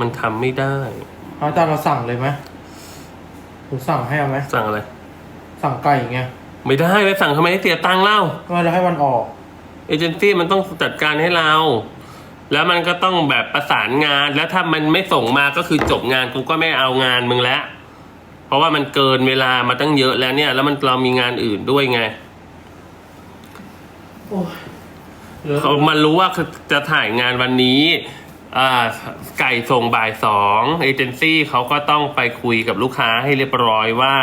มันทำไม่ได้เอาอาจารย์เราสั่งเลยไหมหรือสั่งให้เอาไหมสั่งอะไร สั่งไก่อย่างเงี้ยไม่ได้ไปสั่งทำไมให้เสียตังค์เล่า ทำไมเราให้มันออกเอเจนซี่มันต้องจัดการให้เรา แล้วมันก็ต้องแบบประสานงาน แล้วถ้ามันไม่ส่งมาก็คือจบงานกูก็ไม่เอางานมึงแล้ว เพราะว่ามันเกินเวลามาตั้งเยอะแล้วเนี่ย แล้วมันเรามีงานอื่นด้วยไง โอ้ยเหลือเขามันรู้ว่าจะถ่ายงานวันนี้อ่า ไก่ส่งบ่ายสองเอเจนซี่เขาก็ต้องไปคุยกับลูกค้าให้เรียบร้อยว่า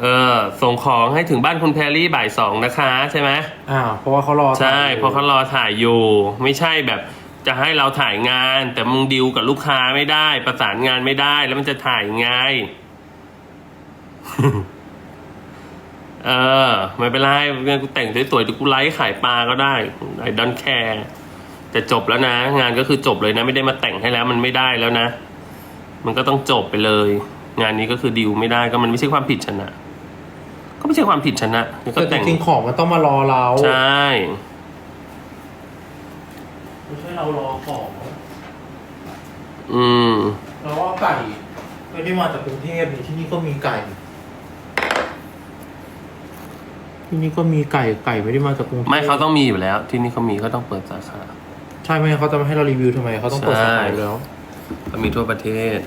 เออส่งของให้ถึงบ้านคุณแพรรี่บ่ายสองนะคะใช่ไหมอ่าเพราะว่าเขารอใช่ถ่ยอยู่เพราะเขารอถ่ายอยู่ ไม่ใช่แบบจะให้เราถ่ายงาน แต่มึงดิวกับลูกค้าไม่ได้ ประสานงานไม่ได้ แล้วมันจะถ่ายยังไงเออ ไม่เป็นไรงั้นกูแต่งสวยๆเดี๋ยวกูไลฟ์ขายปลาก็ได้ไอ้ดอนแคร์ จะจบแล้วนะ งานก็คือจบเลยนะ ไม่ได้มาแต่งให้แล้ว มันไม่ได้แล้วนะ มันก็ต้องจบไปเลย งานนี้ก็คือดิวไม่ได้ก็มันไม่ใช่ความผิดชนะ ก็ไม่ใช่ความผิดชนะก็แต่จแต่งริงๆของมันต้องมารอเราใช่ไม่ใช่เรารอของอืม เราว่าไก่ไม่ได้มาจากกรุงเทพนี่ที่นี่ก็มีไก่ ที่นี่ก็มีไก่ไก่ไม่ได้มาจากกรุงเทพไม่เขาต้องมีอยู่แล้ว ที่นี่เขามีเขาต้องเปิดสาขาใช่ไหมงั้นเขาจะมาให้เรารีวิวทำไมเขาต้องเปิดใช่สาขาอยู่แล้วเขามีทั่วประเทศ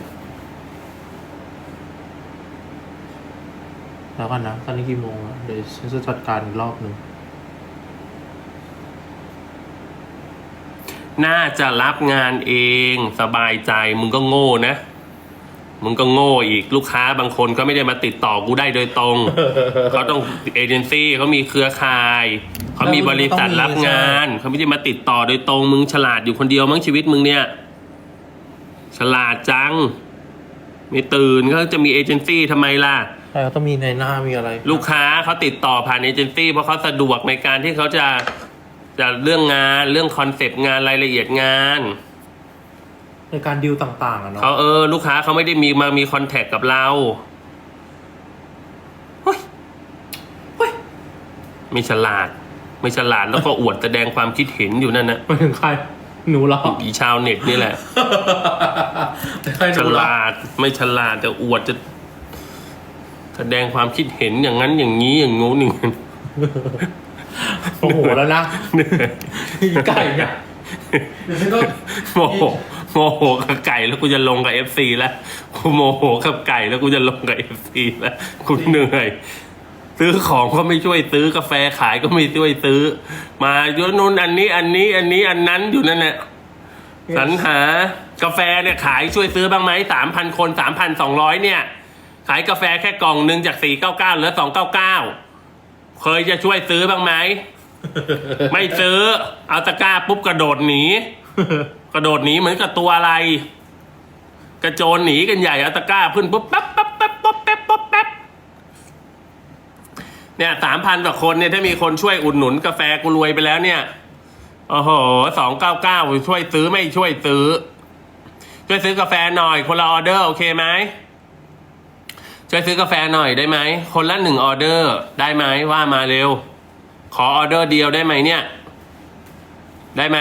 แล้วกันนะ ตอนนี้กี่โมงแล้วเดี๋ยวฉันจะจัดการอีกรอบหนึ่งน่าจะรับงานเองสบายใจมึงก็โง่นะ มึงก็โง่อีกลูกค้าบางคนก็ไม่ได้มาติดต่อกูได้โดยตรง เขาต้องเอเจนซี่เขามีเครือข่าย เขามีบริษัทรับงาน เขาไม่ได้มาติดต่อโดยตรงมึงฉลาดอยู่คนเดียวมั้งชีวิตมึงเนี่ย ฉลาดจัง ไม่ตื่นเขาจะมีเอเจนซี่ทำไมล่ะใช่เขาต้องมีในหน้ามีอะไร ลูกค้าเขาติดต่อผ่านเอเจนซี่เพราะเขาสะดวกในการที่เขาจะจะเรื่องงานเรื่องคอนเซปต์งานรายละเอียดงานในการดิวต่างๆอะเนาะเขาเออลูกค้าเขาไม่ได้มีมามีคอนแทคกับเราเฮ้ยเฮ้ยไม่ฉลาด ไม่ฉลาดแล้วก็อวดแสดงความคิดเห็นอยู่นั่นนะหมายถึงใคร หนูเหรออีชาวเน็ตนี่แหละใครหฉนูเหรอลาดไม่ฉลาดแต่อวดจะแสดงความคิดเห็นอย่างนั้นอย่างนี้อย่างงู้นอย่างนั้นโอ้โหแล้วนะเหนื่อยอีไก่เนี่ยเดี๋ยวฉันก็โมโหโมโหกับไก่แล้วกูจะลงกับเอฟซีแล้วกูโมโหกับไก่แล้วกูจะลงกับเอฟซีแล้วกูเหนื่อย ซื้อของก็ไม่ช่วยซื้อกาแฟขายก็ไม่ช่วยซื้อ มาโยนนู่นอันนี้อันนี้อันนี้อันนั้นอยู่นั่นแหละสรรหากาแฟเนี่ยขายช่วยซื้อบ้างไหมสามพันคนสามพันสองร้อยเนี่ย ขายกาแฟแค่กล่องหนึ่งจากสี่เก้าเก้าเหลือสองเก้าเก้าเคยจะช่วยซื้อบ้างไหมไม่ซื้อ เอาตะกร้าปุ๊บกระโดดหนีกระโดดหนีเหมือนกับตัวอะไร กระโจนหนีกันใหญ่เอาตะกร้าขึ้นปุ๊บปั๊บปั๊บปั๊บปั๊บปั๊บปั๊บปั๊บ เนี่ยสามพันกว่าคนเนี่ยถ้ามีคนช่วยอุดหนุนกาแฟกูรวยไปแล้วเนี่ยโอ้โหสองเก้าเก้าช่วยซื้อไม่ช่วยซื้อ ช่วยซื้อกาแฟหน่อย คนละออเดอร์โอเคไหมช่วยซื้อกาแฟหน่อยได้ไหมคนละหนึ่งออเดอร์ได้ไหมว่ามาเร็ว ขอออเดอร์เดียวได้ไหมเนี่ย ได้ไหม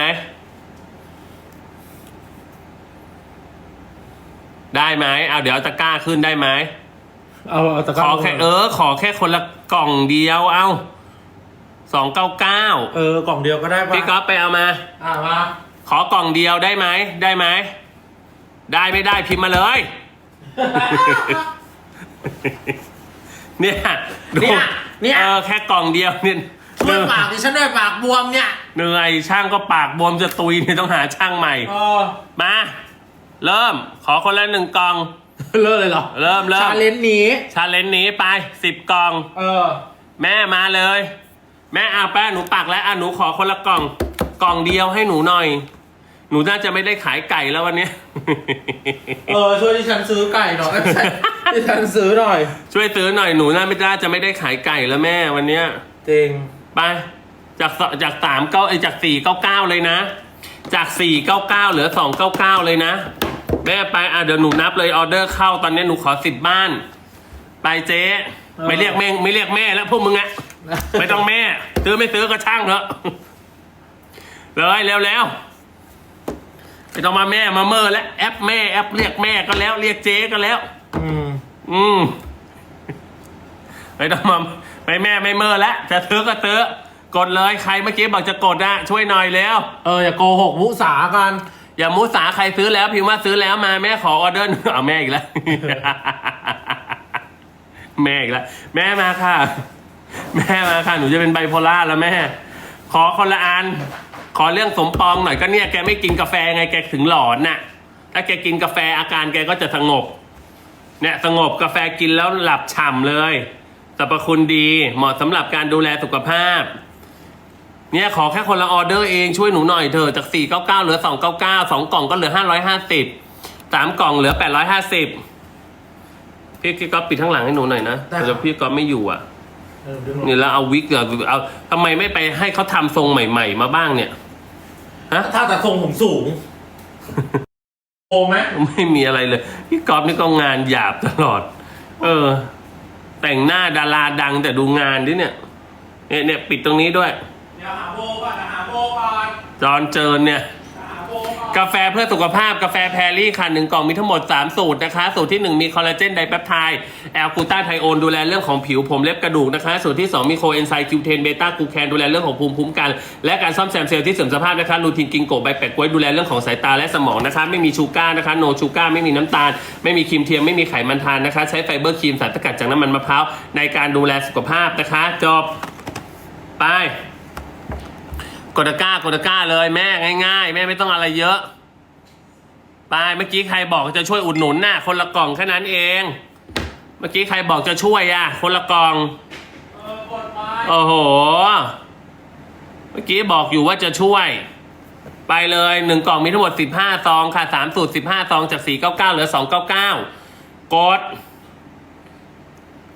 ได้ไหมเอาเดี๋ยวตะกร้าขึ้นได้ไหม เอาเอาตะกขร้าอแค่เออ ขอแค่คนละกล่องเดียวเอาสองเก้าเก้าเออกล่องเดียวก็ได้ปะพี่ก๊อฟไปเอามา อ่ามาขอกล่องเดียวได้ไหมได้ไหมได้ไม่ได้พิมพ์มาเลย เนี่ยดูเนี่ยเนี่ย เออแค่กล่องเดียวเนี่ยช่วยปากดิฉันด้วยปากบวมเนี่ยเหนื่อยช่างก็ปากบวมจะตุยเนี่ยต้องหาช่างใหม่ เออมา เริ่ม ขอคนละหนึ่งกล่อง เลิกเลยเหรอเริ่มเริ่มชาเลนจ์นี้ ชาเลนจ์นี้ไปสิบกล่อง เออ แม่มาเลย แม่เอาแป้หนูปักแล้วอะหนูขอคนละกล่อง กล่องเดียวให้หนูหน่อย หนูน่าจะไม่ได้ขายไก่แล้ววันเนี้ย เออ ช่วยดิฉันซื้อไก่หน่อยเอ้ยดิฉันซื้อหน่อย ช่วยซื้อหน่อยหนูน่าไม่น่าจะไม่ได้ขายไก่แล้วแม่วันเนี้ย จริง ไปจากสจากสามเก้าไอยจากสี่เก้าเก้าเลยนะ จากสี่เก้าเก้าเหลือสองเก้าเก้าเลยนะ แม่ไปอะเดี๋ยวหนูนับเลยออเดอร์เข้าตอนนี้หนูขอสิบบ้าน ไปเจ๊เออไม่เรียกแม่ไม่เรียกแม่แล้วพวกมึงอะไม่ต้องแม่ซื้อไม่ซื้อก็ช่างเถอะเลยเร็วเร็วไม่ต้องมาแม่มาเมอแล้วแอปแม่แอปเรียกแม่ก็แล้ว เรียกเจ๊ก็แล้ว อืมอืมไม่ต้องมาไม่แม่ไม่เมอแล้วจะซื้อก็ซื้อกดเลยใครเมื่อกี้บอกจะกดนะช่วยหน่อยแล้ว เอออย่าโกหกมุสากัน อย่ามุสาใครซื้อแล้วพิมพ์ว่าซื้อแล้วมาแม่ขอออเดอร์หนึ่งเอาแม่อีกแล้ว แม่อีกแล้วแม่มาค่ะ แม่มาค่ะ หนูจะเป็นไบโพล่าแล้วแม่ ขอคนละอัน ขอเรื่องสมปองหน่อยก็เนี่ยแกไม่กินกาแฟไงแกถึงหลอนน่ะ ถ้าแกกินกาแฟอาการแกก็จะสงบ เนี่ยสงบกาแฟกินแล้วหลับฉ่ำเลยสรรพคุณดีเหมาะสำหรับการดูแลสุขภาพ เนี่ยขอแค่คนละออเดอร์เองช่วยหนูหน่อยเถอะจาก 499 เหลือ 299 2 กล่องก็เหลือ 550 3 กล่องเหลือ 850 พี่พี่ก๊อฟปิดข้างหลังให้หนูหน่อยนะได้ครับเดี๋ยวพี่ก๊อฟไม่อยู่อะเออดึงลงนี่แล้วเอาวิกอะเอาทำไมไม่ไปให้เขาทำทรงใหม่ ๆ มาบ้างเนี่ยฮะถ้าแต่ทรงผมสูงโอไหมไม่มีอะไรเลย พี่ก๊อฟนี่ก็งานหยาบตลอด เออ แต่งหน้าดาราดังแต่ดูงานดิเนี่ยเนี่ยเนี่ยปิดตรงนี้ด้วย เดี๋ยวหาโบก่อนเดี๋ยวหาโบก่อนจอนเจิญเนี่ยเดี๋ยวหาโบก่อนกาแฟเพื่อสุขภาพกาแฟแพรรี่ค่ะหนึ่งกล่องมีทั้งหมด 3 สูตรนะคะ สูตรที่ 1 มีคอลลาเจนไดแปปไทด์แอลกูตาไทโอนดูแลเรื่องของผิวผมเล็บกระดูกนะคะ สูตรที่ 2 มีโคเอนไซม์คิวเทนเบต้ากลูแคนดูแลเรื่องของภูมิคุ้มกัน และการซ่อมแซมเซลล์ที่เสื่อมสภาพนะคะลูทินกิงโกใบแปะกล้วยดูแลเรื่องของสายตาและสมองนะคะ ไม่มีชูการ์นะคะโนชูการ์ไม่มีน้ำตาล ไม่มีครีมเทียมไม่มีไขมันทานนะคะ ใช้ไฟเบอร์ครีมสารสกัดจากน้ำมันมะพร้าวในการดูแลสุขภาพนะคะจบไป กดตะกร้ากดตะกร้าเลยแม่ง่ายๆ แม่ไม่ต้องอะไรเยอะ ไปเมื่อกี้ใครบอกจะช่วยอุดหนุนน่ะ คนละกล่องแค่นั้นเอง เมื่อกี้ใครบอกจะช่วยอะ คนละกล่องโอ้โห เมื่อกี้บอกอยู่ว่าจะช่วย ไปเลยหนึ่งกล่องมีทั้งหมดสิบห้าซองค่ะสามสูตรสิบห้าซองจากสี่เก้าเก้าเหลือสองเก้าเก้ากด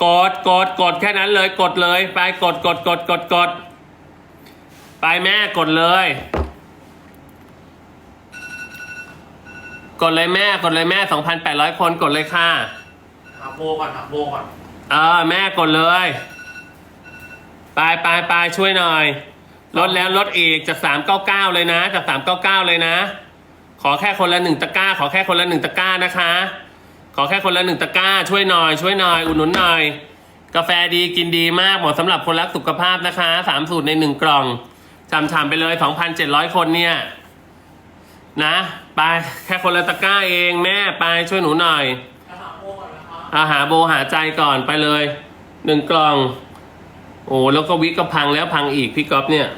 กดกดกดแค่นั้นเลยกดเลย ไปกดกดกดกดกด ไปแม่กดเลย กดเลยแม่กดเลยแม่สองพันแปดร้อยคนกดเลยค่ะหาโบก่อนหาโบก่อน เออ แม่กดเลย ไปไปไปช่วยหน่อย ลดแล้วลดอีกจากสามเก้าเก้าเลยนะจากสามเก้าเก้าเลยนะ ขอแค่คนละหนึ่งตะกร้า ขอแค่คนละหนึ่งตะกร้านะคะ ขอแค่คนละหนึ่งตะกร้า ช่วยหน่อยช่วยหน่อยอุดหนุนหน่อยกาแฟดีกินดีมากเหมาะสำหรับคนรักสุขภาพนะคะสามสูตรในหนึ่งกล่อง ฉ่ำๆไปเลยสองพันเจ็ดร้อยคนเนี่ย นะ ไปแค่คนละตะกร้าเองแม่ไปช่วยหนูหน่อยจะหาโบก่อนนะคะอาหาโบหาใจก่อนไปเลยหนึ่งกล่อง โอ้แล้วก็วิกก็พังแล้วพังอีกพี่ก๊อฟเนี่ย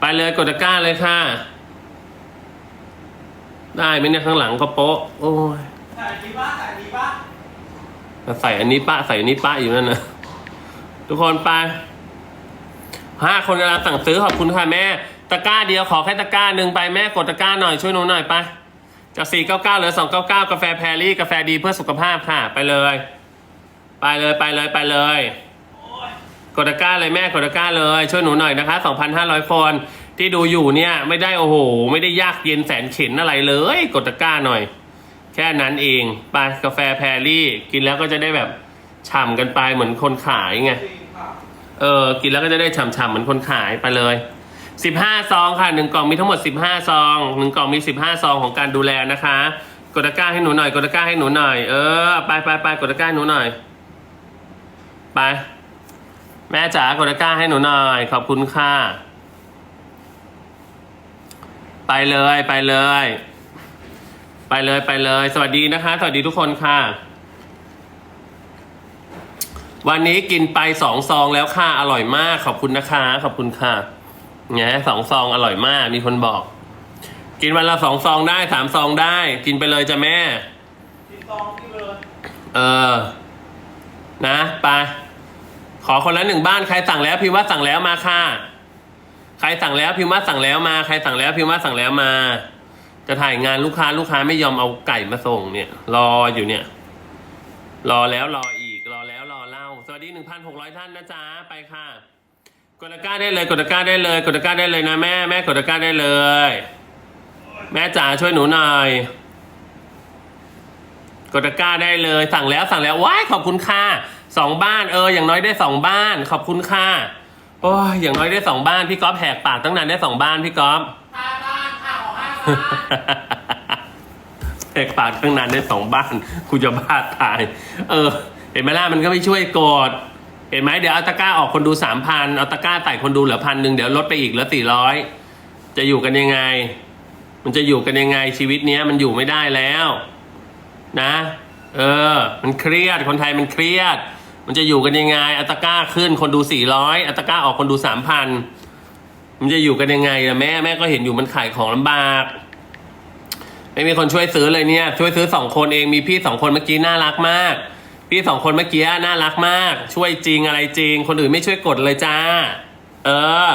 ไปเลยกดตะกร้าเลยค่ะ ได้ไหมเนี่ยข้างหลังก็โป๊ะ โอ้ยใส่ดีป่ะใส่ดีป่ะใส่อันนี้ปะใส่อันนี้ปะอยู่นั่นนะทุกคนไป ห้าคนกำลังสั่งซื้อขอบคุณค่ะแม่ ตะกร้าเดียวขอแค่ตะกร้าหนึ่งไปแม่กดตะกร้าหน่อยช่วยหนูหน่อยไปจากสี่เก้าเก้าเหลือสองเก้าเก้ากาแฟแพรรี่กาแฟดีเพื่อสุขภาพค่ะ ไปเลย ไปเลยไปเลยไปเลยกดตะกร้าเลยแม่กดตะกร้าเลยช่วยหนูหน่อยนะคะ2,500คนที่ดูอยู่เนี่ยไม่ได้โอ้โห ไม่ได้ยากเย็นแสนเข็นอะไรเลย กดตะกร้าหน่อย แค่นั้นเองไปกาแฟแพรรี่ กินแล้วก็จะได้แบบฉ่ำกันไปเหมือนคนขายไง เออ กินแล้วก็จะได้ฉ่ำๆเหมือนคนขายไปเลยสิบห้าซองค่ะหนึ่งกล่องมีทั้งหมดสิบห้าซองหนึ่งกล่องมีสิบห้าซองของการดูแลนะคะ กดตะกร้าให้หนูหน่อย กดตะกร้าให้หนูหน่อย เออ ไปไปไปกดตะกร้าหนูหน่อย ไป แม่จ๋ากดตะกร้าให้หนูหน่อย ขอบคุณค่ะ ไปเลยไปเลย ไปเลยไปเลย สวัสดีนะคะ สวัสดีทุกคนค่ะ วันนี้กินไปสองซองแล้วค่ะอร่อยมาก ขอบคุณนะคะ ขอบคุณค่ะแง่สองซองอร่อยมาก มีคนบอก กินวันละสองซองได้สามซองได้ กินไปเลยจ้ะแม่ติดซองที่เลยเออ นะไปขอคนละหนึ่งบ้านใครสั่งแล้วพิมพ์ว่าสั่งแล้วมาค่ะ ใครสั่งแล้วพิมพ์ว่าสั่งแล้วมา ใครสั่งแล้วพิมพ์ว่าสั่งแล้วมา จะถ่ายงานลูกค้าลูกค้าไม่ยอมเอาไก่มาส่งเนี่ย รออยู่เนี่ย รอแล้วรออีกรอ วัสดีหนึ่งพันหกร้อยท่านนะจ๊ะ ไปค่ะ กดตะกร้าได้เลย กดตะกร้าได้เลย กดตะกร้าได้เลยนะแม่ แม่กดตะกร้าได้เลย แม่จ๋าช่วยหนูหน่อย กดตะกร้าได้เลย สั่งแล้วสั่งแล้วว้ายขอบคุณค่ะสองบ้านเออ อย่างน้อยได้สองบ้าน ขอบคุณค่ะโอ้ยอย่างน้อยได้สองบ้านพี่ก๊อฟแหกปากตั้งนานได้สองบ้านพี่ก๊อฟห้าบ้านค่ะของห้าบ้านแหกปากตั้งนานได้สองบ้านกูจะบ้าตาย เออ เห็นไหมล่ะมันก็ไม่ช่วยกด เห็นไหมเดี๋ยวเอาตะกร้าออกคนดูสามพันเอาตะกร้าไต่คนดูเหลือพันหนึ่งเดี๋ยวลดไปอีกเหลือสี่ร้อยจะอยู่กันยังไง มันจะอยู่กันยังไงชีวิตเนี้ยมันอยู่ไม่ได้แล้ว นะ เออ มันเครียดคนไทยมันเครียด มันจะอยู่กันยังไงอาตก้าขึ้นคนดูสี่ร้อยอาตก้าออกคนดูสามพันมันจะอยู่กันยังไงอะแม่แม่ก็เห็นอยู่มันขายของลำบาก ไม่มีคนช่วยซื้อเลยเนี่ย ช่วยซื้อสองคนเองมีพี่สองคนเมื่อกี้น่ารักมาก พี่สองคนเมื่อกี้น่ารักมาก ช่วยจริงอะไรจริง คนอื่นไม่ช่วยกดเลยจ้า เออ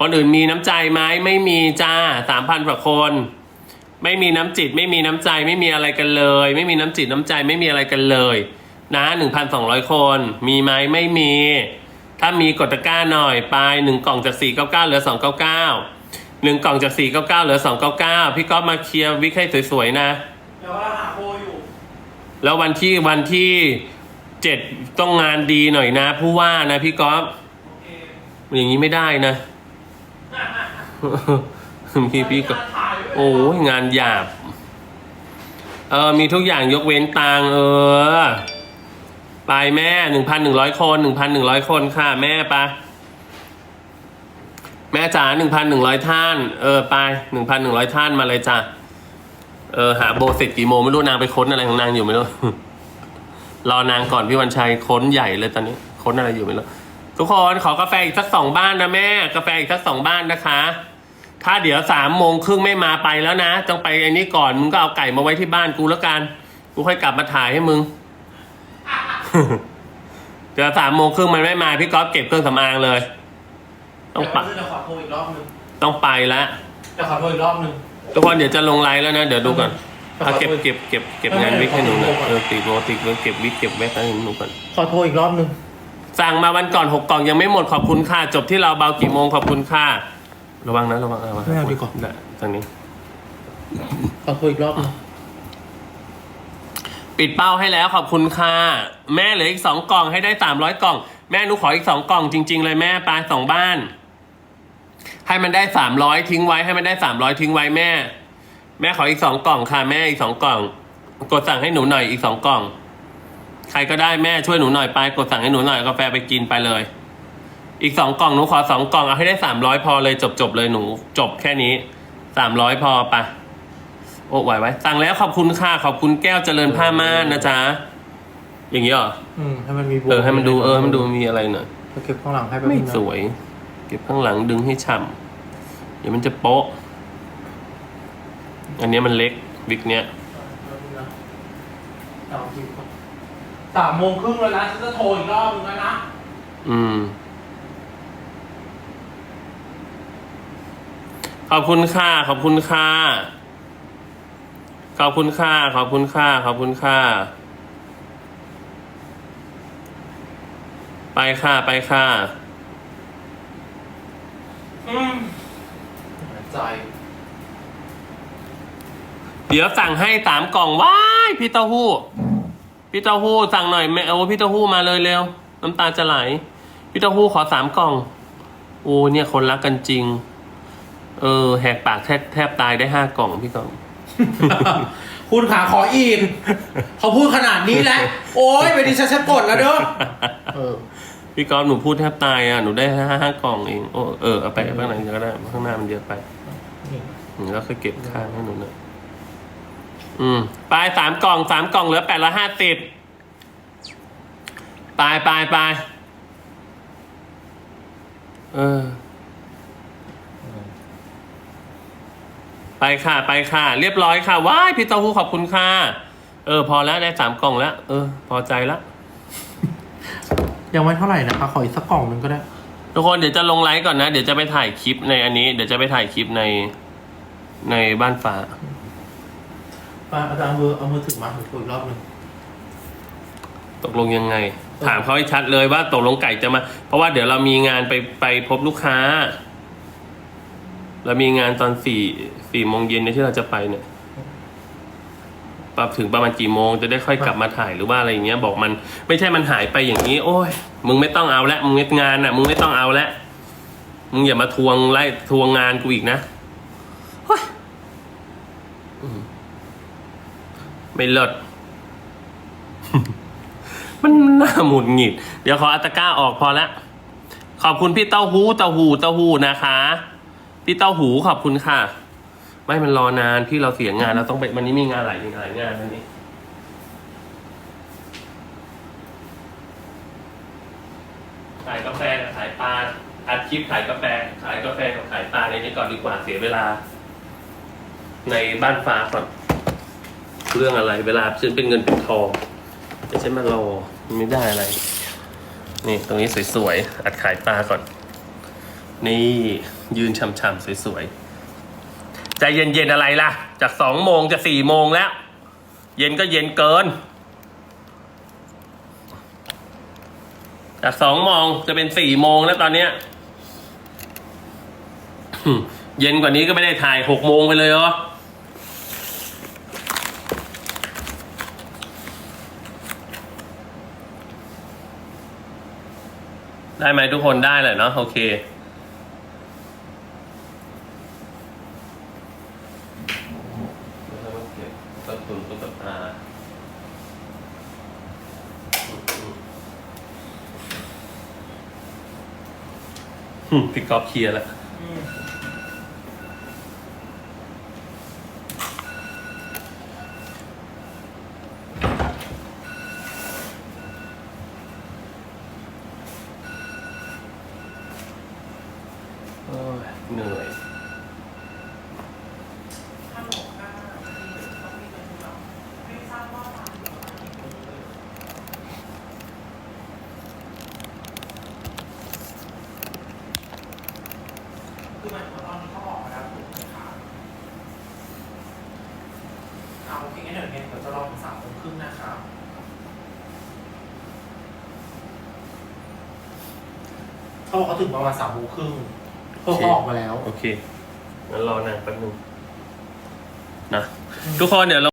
คนอื่นมีน้ำใจไหมไม่มีจ้าสามพันกว่าคน ไม่มีน้ำจิต ไม่มีน้ำใจไม่มีอะไรกันเลย ไม่มีน้ำจิตน้ำใจไม่มีอะไรกันเลย นะหนึ่งพันสองร้อยคน มีไหมไม่มี ถ้ามีกดตะกร้าหน่อยไปหนึ่งกล่องจากสี่เก้าเก้าเหลือสองเก้าเก้าหนึ่งกล่องจากสี่เก้าเก้าเหลือสองเก้าเก้าพี่ก๊อฟมาเคลียร์วิกให้สวยๆนะเดี๋ยวว่าหาโคอยู่ แล้ววันที่วันที่เจ็ดต้องงานดีหน่อยนะ ผู้ว่านะพี่ก๊อฟอเคอย่างนี้ไม่ได้นะพี่พี่ก็ถ่ายไว้โอ้ยงานหยาบ เออมีทุกอย่างยกเว้นตังเออ ไปแม่หนึ่งพันหนึ่งร้อยคนหนึ่งพันหนึ่งร้อยคนค่ะ แม่ไปะแม่จ๋าหนึ่งพันหนึ่งร้อยท่าน เออไปหนึ่งพันหนึ่งร้อยท่านมาเลยจ้ะ เออหาโบเสร็จกี่โมงไม่รู้นางไปค้นอะไรของนางอยู่ไม่รู้ รอนางก่อนพี่วันชัยค้นใหญ่เลยตอนนี้ ค้นอะไรอยู่ไม่รู้ทุกคนขอกาแฟอีกสักสองบ้านนะแม่ กาแฟอีกสักสองบ้านนะคะ ถ้าเดี๋ยวสามโมงครึ่งไม่มาไปแล้วนะต้องไปไอ้นี้ก่อนมึงก็เอาไก่มาไว้ที่บ้านกูแล้วกันกูค่อยกลับมาถ่ายให้มึงเดี๋ยวสามโมงครึ่งมันไม่มาพี่ก๊อฟเก็บเครื่องสำอางเลย ต้องไปเดี๋ยวขอโทรอีกรอบหนึงต้องไปแล้วเดี๋ยวขอโทรอีกรอบหนึง ทุกคนเดี๋ยวจะลงไลน์แล้วนะ เดี๋ยวดูก่อนเอาเก็บเก็บเก็บเก็บงานวิกให้หนูหน่อยเออติดโรติดไว้เก็บวิกเก็บไว้ให้หนูก่อน ขอโทรอีกรอบหนึง สั่งมาวันก่อนหกกล่องยังไม่หมดขอบคุณค่ะ จบที่เราเบากี่โมงขอบคุณค่ะ ระวังนะระวังระวังไม่เอาดีกว่า ได้ทางนี้ ขอโทรอีกรอบหนึงปิดเป้าให้แล้วขอบคุณค่ะแม่เหลืออีกสองกล่องให้ได้สามร้อยกล่อง แม่หนูขออีกสองกล่องจริง ๆ เลยแม่ปลาสองบ้าน ให้มันได้สามร้อยทิ้งไว้ให้มันได้สามร้อยทิ้งไว้แม่ แม่ขออีกสองกล่องค่ะแม่อีกสองกล่อง กดสั่งให้หนูหน่อยอีกสองกล่อง ใครก็ได้แม่ช่วยหนูหน่อยไป กดสั่งให้หนูหน่อยเอากาแฟไปกินไปเลย อีกสองกล่องหนูขอสองกล่องเอาให้ได้สามร้อยพอเลยจบจบๆเลยหนู จบแค่นี้สามร้อยพอไปะโอ้ไหวไว้สั่งแล้วขอบคุณค่ะขอบคุณแก้วเจริญผ้าม่านนะจ๊ะอย่างนี้เหรออืมให้มันมีเออให้มันดูเออให้มันดูมีอะไรหน่อยไปเก็บข้างหลังให้ไปไม่สวย เก็บข้างหลังดึงให้ฉ่ำเดี๋ยวมันจะโป๊ะ อันเนี้ยมันเล็กวิกเนี้ยสามโมงครึ่งแล้วนะฉันจะโทรอีกรอบหนึงแล้วนะ อืม ขอบคุณค่ะ ขอบคุณค่ะ ขอบคุณค่ะ ขอบคุณค่ะ ขอบคุณค่ะ ไปค่ะ ไปค่ะ อืมใจเดี๋ยวสั่งให้สามกล่องว้ายพี่เต้าหู้ พี่เต้าหู้สั่งหน่อยแม่เอาพี่เต้าหู้มาเลยเร็วน้ำตาจะไหล พี่เต้าหู้ขอสามกล่องโอ้เนี่ยคนรักกันจริง เออ แหกปากแทบแทบตายได้ห้ากล่องพี่กล่อง คุณขาขออีกเขาพูดขนาดนี้แล้ว โอ้ยไปดิฉันจะกดแล้วเด้อเออ พี่กอล์ฟหนูพูดแทบตายอะ หนูได้ห้าห้ากล่องเอง โอ้เออเอาไปข้างหลังก็ได้ข้างหน้ามันเยอะไปนี่อืมแล้วค่อยเก็บข้างให้หนูหน่อยอืมไปสามกล่องสามกล่องเหลือแปดร้อยห้าสิบไปไปไปเออ ไปค่ะ ไปค่ะ เรียบร้อยค่ะว้ายพี่เต้าหู้ขอบคุณค่ะ เออ พอแล้วได้สามกล่องแล้ว เออ พอใจแล้ว ยังไม่เท่าไหร่นะคะขออีกสักกล่องหนึ่งก็ได้ ทุกคนเดี๋ยวจะลงไลฟ์ก่อนนะ เดี๋ยวจะไปถ่ายคลิปในอันนี้ เดี๋ยวจะไปถ่ายคลิปในในบ้านฟ้ามาอาจารย์เอามือเอามือถือมาถืออีกรอบหนึ่ง ตกลงยังไง ถามเขาให้ชัดเลยว่าตกลงไก่จะมา เพราะว่าเดี๋ยวเรามีงานไปไปพบลูกค้า เรามีงานตอนสี่สี่โมงเย็นเนี่ยที่เราจะไปเนี่ย ปรับถึงประมาณกี่โมงจะได้ค่อยกลับมาถ่ายหรือว่าอะไรอย่างเงี้ยบอกมันไม่ใช่มันหายไปอย่างนี้ โอ้ยมึงไม่ต้องเอาละมึงเงงานอะ มึงไม่ต้องเอาละมึงอย่ามาทวงไล่ทวงงานกูอีกนะเฮ้ยอืมไม่เลิศมันน่าหมุนหงิด เดี๋ยวขออัตะกร้าออกพอละ ขอบคุณพี่เต้าหู้เต้าหู้เต้าหู้นะคะ พี่เต้าหูขอบคุณค่ะ ไม่มันรอนานพี่เราเสียงานเราต้องไปวันนี้มีงานหลายหลายงานวันนี้ขายกาแฟกับขายปลาอัดคลิปขายกาแฟ ขายกาแฟกับขายปลาในนี้ก่อนดีกว่าเสียเวลา ในบ้านฟ้าก่อนเรื่องอะไร เวลาฉันเป็นเงินเป็นทองแต่ฉันมารอไม่ได้อะไร นี่ตรงนี้สวยๆอัดขายปลาก่อน นี่ยืนช่ำๆสวยๆ ใจเย็นๆอะไรล่ะ จากสองโมงจะสี่โมงแล้ว เย็นก็เย็นเกิน จากสองโมงจะเป็นสี่โมงแล้วตอนเนี้ยเย็นกว่านี้ก็ไม่ได้ถ่ายหกโมงไปเลยเหรอได้ไหมทุกคนได้เลยเนาะโอเค ต้นทุนตุ๊กตาอืม พี่ก๊อฟเคลียร์แล้ว โอ้ยเหนื่อย ฮัลโหลค่ะต้องมีเป็นเราไม่ทราบว่าร้านอยู่ตรงไหนคือหมายถึงว่าตอนนี้เขาออกมาแล้วถูกไหมคะเอาโอเคงั้นเดี๋ยวเนี่ยเดี๋ยวจะรอถึงสามโมงครึ่งนะครับ เขาบอกเขาถึงประมาณสามโมงครึ่งเพราะเขาออกมาแล้ว โอเคงั้นรอนานแป๊บนึงนะทุกคนเดี๋ยวเรา